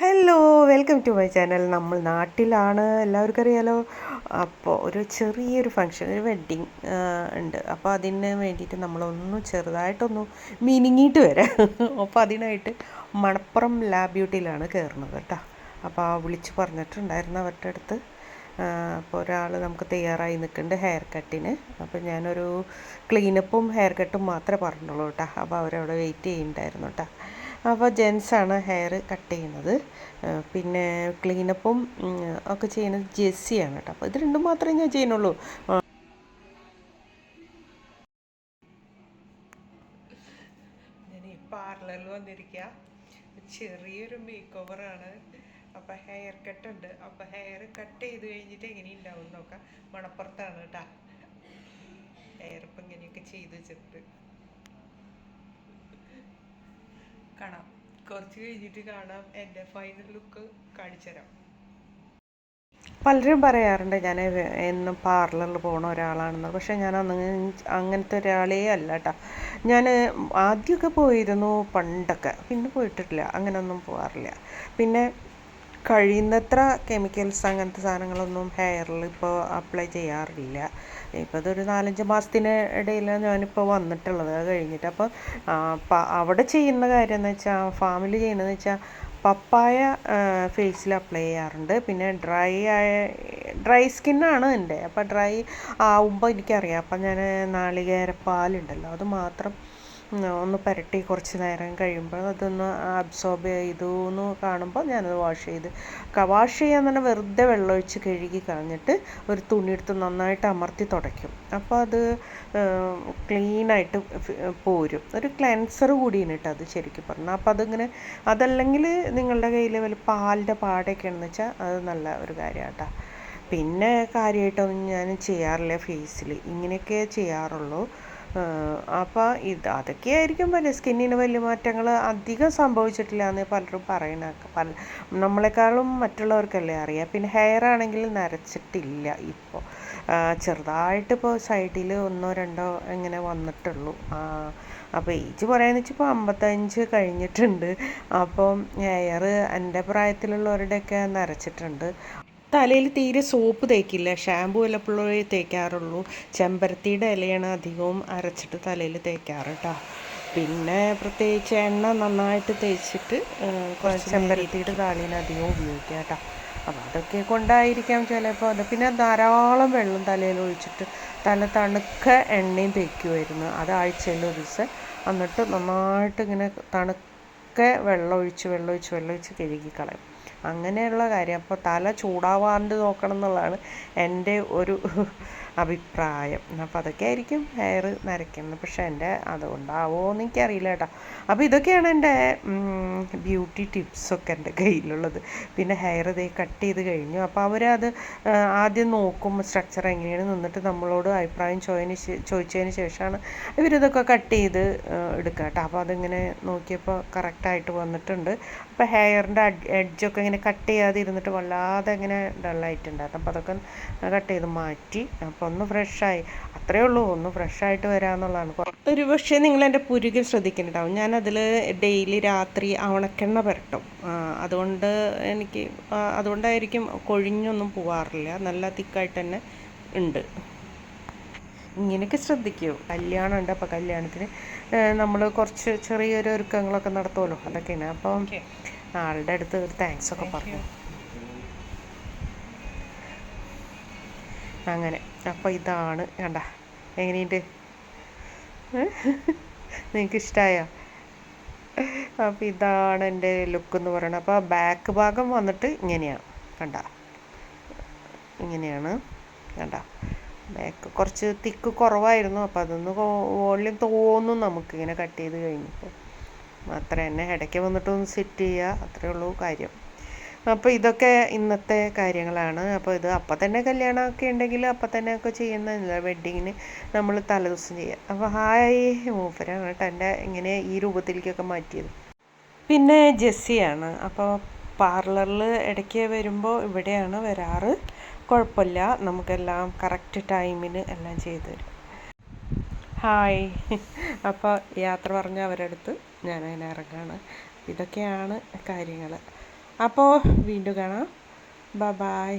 Hello welcome to my channel നമ്മൾ നാട്ടിലാണ് എല്ലാവർക്കും അറിയാലോ. അപ്പോൾ ഒരു ചെറിയൊരു ഫങ്ഷൻ ഒരു വെഡ്ഡിങ് ഉണ്ട്. അപ്പോൾ അതിന് വേണ്ടിയിട്ട് നമ്മളൊന്ന് ചെറുതായിട്ടൊന്ന് മിനിങ്ങിയിട്ട് വരാം. അപ്പോൾ അതിനായിട്ട് മണപ്പുറം ലാബ് ബ്യൂട്ടിയിലാണ് കയറുന്നത് കേട്ടോ. അപ്പോൾ ആ വിളിച്ച് പറഞ്ഞിട്ടുണ്ടായിരുന്നു അവരുടെ അടുത്ത്. അപ്പോൾ ഒരാൾ നമുക്ക് തയ്യാറായി നിൽക്കുന്നുണ്ട് ഹെയർ കട്ടിന് അപ്പോൾ ഞാനൊരു ക്ലീനപ്പും ഹെയർ കട്ടും മാത്രമേ പറഞ്ഞുള്ളൂ കേട്ടോ. അപ്പോൾ അവരവിടെ വെയിറ്റ് ചെയ്യുന്നുണ്ടായിരുന്നു കേട്ടോ. അപ്പോൾ ജെൻസാണ് ഹെയർ കട്ട് ചെയ്യുന്നത്. പിന്നെ ക്ലീനപ്പും ഒക്കെ ചെയ്യുന്നത് ജെസ്സിയാണ് കേട്ടോ. അപ്പോൾ ഇത് രണ്ടും മാത്രമേ ഞാൻ ചെയ്യുന്നുള്ളൂ. ഞാൻ പാർലറിൽ വന്നിരിക്കുക ചെറിയൊരു മേക്ക് ഓവറാണ് അപ്പം ഹെയർ കട്ട് ഉണ്ട്. അപ്പം ഹെയർ കട്ട് ചെയ്ത് കഴിഞ്ഞിട്ട് എങ്ങനെ ഉണ്ടാവും നോക്കാം. മണപ്പുറത്താണ് കേട്ടാ. ഹെയർ ഇപ്പം ഇങ്ങനെയൊക്കെ ചെയ്ത് വെച്ചിട്ട് കാണാം. കുറച്ച് കഴിഞ്ഞിട്ട് കാണാം എന്റെ ഫൈനൽ ലുക്ക് കാണിച്ചുതരാം. പലരും പറയാറുണ്ട് ഞാൻ എന്നും പാർലറിൽ പോണ ഒരാളാണെന്ന്. പക്ഷേ ഞാൻ അന്ന് അങ്ങനത്തെ ഒരാളേ അല്ല കേട്ടോ ഞാൻ ആദ്യമൊക്കെ പോയിരുന്നു പണ്ടൊക്കെ. പിന്നെ പോയിട്ടില്ല. അങ്ങനെയൊന്നും പോകാറില്ല പിന്നെ കഴിയുന്നത്ര കെമിക്കൽസ് അങ്ങനത്തെ സാധനങ്ങളൊന്നും ഹെയറിൽ ഇപ്പോൾ അപ്ലൈ ചെയ്യാറില്ല. ഇപ്പോൾ അതൊരു നാലഞ്ച് മാസത്തിന് ഇടയിലാണ് ഞാനിപ്പോൾ വന്നിട്ടുള്ളത്. അത് കഴിഞ്ഞിട്ട് അപ്പോൾ അവിടെ ചെയ്യുന്ന കാര്യം എന്ന് വെച്ചാൽ ഫാമിൽ ചെയ്യുന്നതെന്ന് വെച്ചാൽ പപ്പായ ഫേസിൽ അപ്ലൈ ചെയ്യാറുണ്ട്. പിന്നെ ഡ്രൈ ആയ ഡ്രൈ സ്കിന്നാണ് എന്റെ. അപ്പോൾ ഡ്രൈ ആവുമ്പോൾ എനിക്കറിയാം. അപ്പം ഞാൻ നാളികേരപ്പാലുണ്ടല്ലോ അത് മാത്രം ഒന്ന് പുരട്ടി കുറച്ച് നേരം കഴിയുമ്പോൾ അതൊന്ന് അബ്സോർബ് ചെയ്തു എന്ന് കാണുമ്പോൾ ഞാനത് വാഷ് ചെയ്ത്. വാഷ് ചെയ്യാൻ തന്നെ വെറുതെ വെള്ളമൊഴിച്ച് കഴുകി കളഞ്ഞിട്ട് ഒരു തുണി എടുത്ത് നന്നായിട്ട് അമർത്തി തുടയ്ക്കും. അപ്പോൾ അത് ക്ലീനായിട്ട് പോരും. ഒരു ക്ലെൻസർ കൂടിയാണ് കേട്ടോ അത് ശരിക്കും പറഞ്ഞാൽ. അപ്പോൾ അതിങ്ങനെ അതല്ലെങ്കിൽ നിങ്ങളുടെ കയ്യിൽ വല്ല പാലിന്റെ പാടൊക്കെ ആണെന്ന് വെച്ചാൽ അത് നല്ല ഒരു കാര്യമാണ് കേട്ടോ. പിന്നെ കാര്യമായിട്ടൊന്നും ഞാൻ ചെയ്യാറില്ല ഫേസിൽ ഇങ്ങനെയൊക്കെ ചെയ്യാറുള്ളൂ. അപ്പോൾ ഇത് അതൊക്കെയായിരിക്കും വലിയ സ്കിന്നിന് വലിയ മാറ്റങ്ങൾ അധികം സംഭവിച്ചിട്ടില്ല എന്ന് പലരും പറയണ പല നമ്മളെക്കാളും മറ്റുള്ളവർക്കല്ലേ അറിയാം. പിന്നെ ഹെയർ ആണെങ്കിൽ നരച്ചിട്ടില്ല ഇപ്പോൾ ചെറുതായിട്ട് ഇപ്പോൾ സൈഡിൽ ഒന്നോ രണ്ടോ ഇങ്ങനെ വന്നിട്ടുള്ളൂ. അപ്പോൾ ഏജ് പറയാന്ന് വെച്ചാൽ ഇപ്പോൾ അമ്പത്തഞ്ച് കഴിഞ്ഞിട്ടുണ്ട്. അപ്പം ഹെയർ എന്റെ പ്രായത്തിലുള്ളവരുടെയൊക്കെ നരച്ചിട്ടുണ്ട്. തലയിൽ തീരെ സോപ്പ് തേക്കില്ല. ഷാമ്പു വല്ലപ്പോഴേ തേക്കാറുള്ളൂ. ചെമ്പരത്തിയുടെ ഇലയാണ് അധികവും അരച്ചിട്ട് തലയിൽ തേക്കാറ് കേട്ടോ പിന്നെ പ്രത്യേകിച്ച് എണ്ണ നന്നായിട്ട് തേച്ചിട്ട് ചെമ്പരത്തിയുടെ താളിന് അധികം ഉപയോഗിക്കുക കേട്ടോ അപ്പോൾ അതൊക്കെ കൊണ്ടായിരിക്കാം ചിലപ്പോൾ അത്. പിന്നെ ധാരാളം വെള്ളം തലയിൽ ഒഴിച്ചിട്ട് തല തണുക്ക എണ്ണയും തേക്കുമായിരുന്നു അത് ആഴ്ചയിൽ ഒരു ദിവസം. എന്നിട്ട് നന്നായിട്ട് ഇങ്ങനെ തണുക്ക വെള്ളം ഒഴിച്ച് വെള്ളം ഒഴിച്ച് വെള്ളം ഒഴിച്ച് കഴുകി കളയും. അങ്ങനെയുള്ള കാര്യം. അപ്പോൾ തല ചൂടാവാണ്ട് നോക്കണം എന്നുള്ളതാണ് എന്റെ ഒരു അഭിപ്രായം. അപ്പോൾ അതൊക്കെ ആയിരിക്കും ഹെയർ നരയ്ക്കുന്നത്. പക്ഷേ എന്റെ അതുകൊണ്ടാവോ എന്ന് എനിക്കറിയില്ല കേട്ടോ. അപ്പോൾ ഇതൊക്കെയാണ് എന്റെ ബ്യൂട്ടി ടിപ്സൊക്കെ എന്റെ കയ്യിലുള്ളത്. പിന്നെ ഹെയർ ഇതേ കട്ട് ചെയ്ത് കഴിഞ്ഞു. അപ്പോൾ അവരത് ആദ്യം നോക്കും സ്ട്രക്ചർ എങ്ങനെയാണ് നിന്നിട്ട് നമ്മളോട് അഭിപ്രായം ചോദിന് ചോദിച്ചതിന് ശേഷമാണ് ഇവരിതൊക്കെ കട്ട് ചെയ്ത് എടുക്കുക കേട്ടോ. അപ്പോൾ അതിങ്ങനെ നോക്കിയപ്പോൾ കറക്റ്റായിട്ട് വന്നിട്ടുണ്ട്. അപ്പോൾ ഹെയറിന്റെ എഡ്ജൊക്കെ ഇങ്ങനെ കട്ട് ചെയ്യാതെ ഇരുന്നിട്ട് വല്ലാതെ ഇങ്ങനെ ഡള്ളായിട്ടുണ്ടായിരുന്നു അപ്പോൾ അതൊക്കെ കട്ട് ചെയ്ത് മാറ്റി. ഒന്ന് ഫ്രഷായി. അത്രയേ ഉള്ളൂ ഒന്ന് ഫ്രഷായിട്ട് വരാമെന്നുള്ളതാണ് ഒരു പക്ഷേ നിങ്ങൾ എന്റെ പുരുകൻ ശ്രദ്ധിക്കുന്നുണ്ടാവും. ഞാനതിൽ ഡെയിലി രാത്രി അവണക്കെണ്ണ പുരട്ടും. അതുകൊണ്ട് എനിക്ക് അതുകൊണ്ടായിരിക്കും കൊഴിഞ്ഞൊന്നും പോവാറില്ല. നല്ല തിക്കായിട്ട് തന്നെ ഉണ്ട്. ഇങ്ങനെയൊക്കെ ശ്രദ്ധിക്കൂ. കല്യാണം ഉണ്ട് അപ്പോൾ കല്യാണത്തിന് നമ്മൾ കുറച്ച് ചെറിയൊരു ഒരുക്കങ്ങളൊക്കെ നടത്തുമല്ലോ അതൊക്കെയാണ്. അപ്പം ആളുടെ അടുത്ത് ഒരു താങ്ക്സ് ഒക്കെ പറഞ്ഞു. അങ്ങനെ. അപ്പോൾ ഇതാണ്. കണ്ട. എങ്ങനെയുണ്ട് നിങ്ങൾക്ക് ഇഷ്ടമായോ അപ്പോൾ ഇതാണ് എന്റെ ലുക്ക് എന്ന് പറയുന്നത് അപ്പോൾ ബാക്ക് ഭാഗം വന്നിട്ട് ഇങ്ങനെയാണ് കണ്ട. ഇങ്ങനെയാണ്. കണ്ട. ബാക്ക് കുറച്ച് തിക്ക് കുറവായിരുന്നു. അപ്പോൾ അതൊന്ന് വോളിയം തോന്നും നമുക്ക് ഇങ്ങനെ കട്ട് ചെയ്ത് കഴിഞ്ഞപ്പോൾ അത്ര തന്നെ ഇടയ്ക്ക് വന്നിട്ടൊന്ന് സെറ്റ് ചെയ്യുക അത്രേ ഉള്ളൂ കാര്യം. അപ്പോൾ ഇതൊക്കെ ഇന്നത്തെ കാര്യങ്ങളാണ്. അപ്പോൾ ഇത് അപ്പം തന്നെ കല്യാണമൊക്കെ ഉണ്ടെങ്കിൽ അപ്പം തന്നെ ഒക്കെ ചെയ്യുന്നില്ല വെഡ്ഡിങ്ങിന് നമ്മൾ തലേദിവസം ചെയ്യുക. അപ്പോൾ ഹായ് മൂപ്പരാണ് കേട്ടോ എന്റെ ഇങ്ങനെ ഈ രൂപത്തിലേക്കൊക്കെ മാറ്റിയത്. പിന്നെ ജെസ്സിയാണ്. അപ്പോൾ പാർലറിൽ ഇടയ്ക്ക് വരുമ്പോൾ ഇവിടെയാണ് വരാറ്. കുഴപ്പമില്ല. നമുക്കെല്ലാം കറക്റ്റ് ടൈമിന് എല്ലാം ചെയ്തു തരും. ഹായ്. അപ്പോൾ യാത്ര പറഞ്ഞ അവരടുത്ത് ഞാൻ അങ്ങനെ ഇറങ്ങാണ്. ഇതൊക്കെയാണ് കാര്യങ്ങൾ അപ്പോൾ വീണ്ടും കാണാം. ബ ബായ്